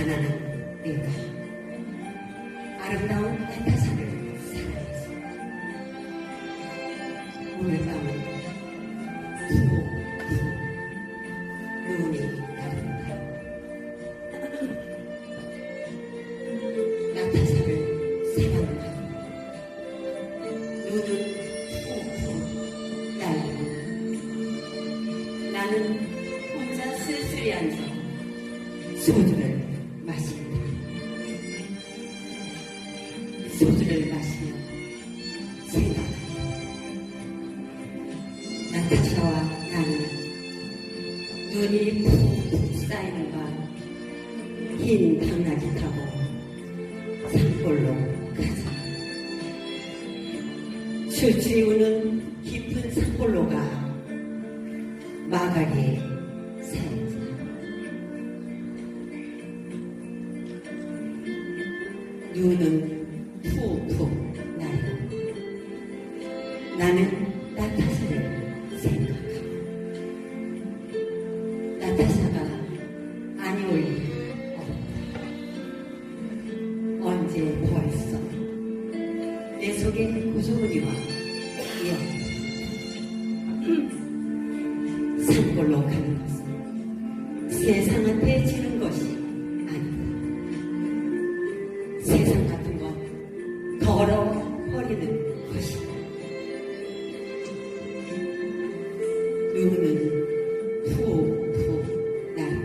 사랑은 내가 아름다운 한타산을 사랑했어. 오늘 밤은 두고 두고 눈이 나른다. 낙타산을 사랑한다. 눈은 푹푹 날리고 나는 혼자 쓸쓸히 앉아 소주를 마신다. 소주를 마시며 생각한다. 나타샤와 나는 눈이 푹푹 쌓이는 밤흰 당나귀 타고 산골로 가자. 추치우는 깊은 산골로 가 마가리 눈은 푹푹 나고 나는 나타사를 생각하고 나타사가 아니 올일 없다. 언제 벌써 내 속에 구조문이와 이어 산골로 가는 것은 세상한테 지는 것이. 세상 같은 건 더러워버리는 것이다. 누구는 푸푸 날고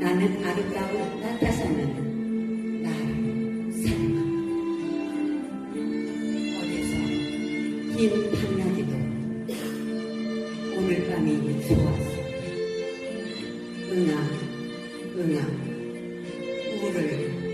나는 아름다운 나타사는 나를 사랑한다. 어디서 흰 당나귀도 오늘 밤이 좋았어. 응아, 응아, Amen.